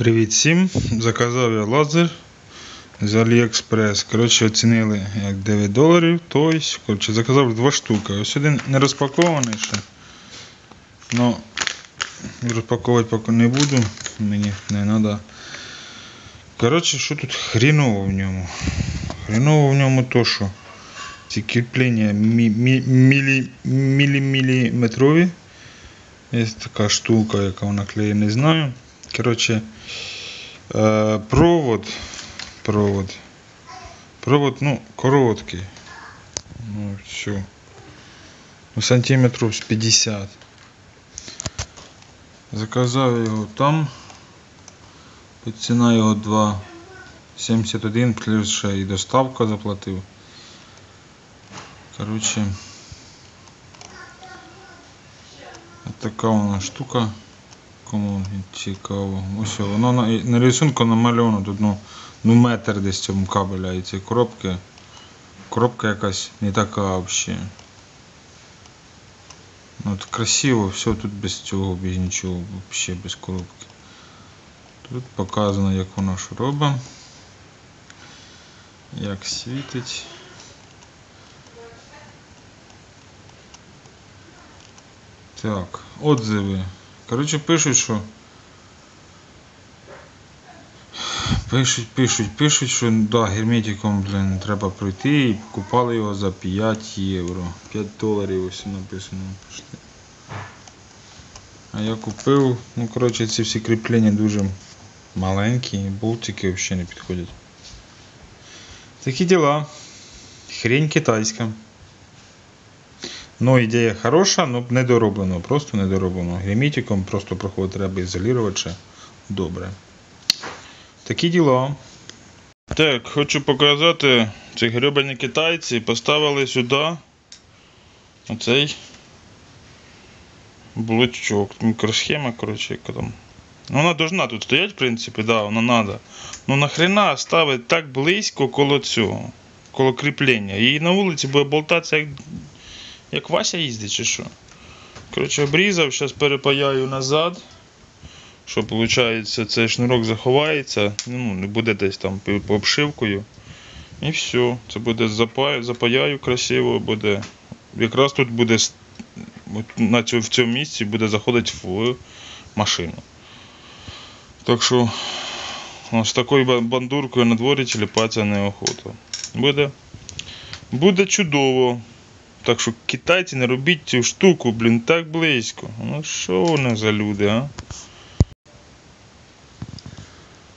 Привіт всім! Заказав я лазер з Aliexpress. Коротше, оцінили як 9 доларів. Тобто, коротше, заказав два штуки. Ось один не розпакований ще. Но розпаковувати поки не буду. Мені не треба. Коротше, що тут хріново в ньому? Хріново в ньому то, що ці кріплення мі- мі- мілі- мілі-міліметрові. Є така штука, яка вона клеє, не знаю. Коротше, е, провод. Провод. Провод, ну, короткий. Ну, все. Ну, сантиметрів з 50. Заказав його там. Ціна його 2,71 плюс ще і доставка заплатив. Коротше. Така вона штука. Кому цікаво. Ось воно на, на рисунку намальовано тут ну, ну метр десь цьому кабеля і цієї коробки. Коробка якась не така взагалі. Ну, от красиво, все тут без цього, без нічого, взагалі без коробки. Тут показано як воно що робить. Як світить. Так, отзиви. Коротше, пишуть, що. Пишуть, пишуть, пишуть, що да, герметиком, блин, треба пройти і купали його за 5 євро. 5 доларів ось написано. Пішли. А я купив, ну коротше ці всі кріплення дуже маленькі, болтики взагалі не підходять. Такі діла. Хрень китайська. Ну, ідея хороша, але недороблено, просто недороблено. Герметиком просто проходить, треба ізолювати ще добре. Такі діла. Так, хочу показати, ці гребані китайці поставили сюди оцей блочок, мікросхема, коротше, яка там. Ну, вона должна тут стояти, в принципі, да, вона надо. Ну нахрена ставити так близько коло цього, коло кріплення. І на вулиці буде болтатися як як Вася їздить чи що. Коротше, обрізав, зараз перепаяю назад. Що виходить, цей шнурок заховається, ну, не буде десь там під обшивкою. І все. Це буде запаю, запаяю красиво, буде. Якраз тут буде на цьому, в цьому місці буде заходити в машину. Так що ну, з такою бандуркою на дворі тіліпатися неохота. Буде, буде чудово. Так що китайці не робіть цю штуку, блін, так близько. Ну що вони за люди, а?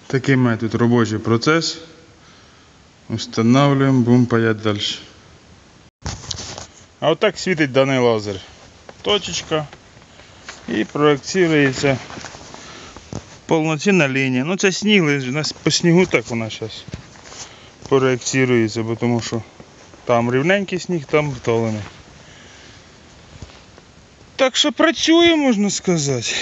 Такий має тут робочий процес. Устанавливаем, будемо паять далі. А отак світить даний лазер. Точечка. І проекцірується повноцінна лінія. Ну це сніг, у нас по снігу так вона зараз проекцірується, тому що там рівненький сніг, там втолений. Так що працює, можна сказати.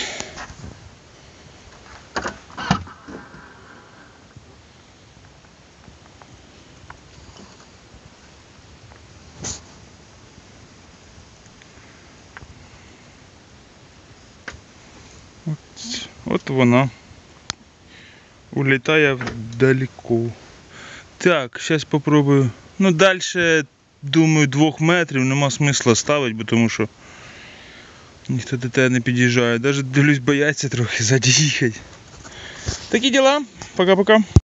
От, вона улітає вдалеку. Так, зараз попробую. Ну, далі, думаю, двох метрів нема смисла ставити, бо тому що ніхто до тебе не під'їжджає. Навіть дивлюсь, бояться трохи ззаді їхати. Такі діла. Пока-пока.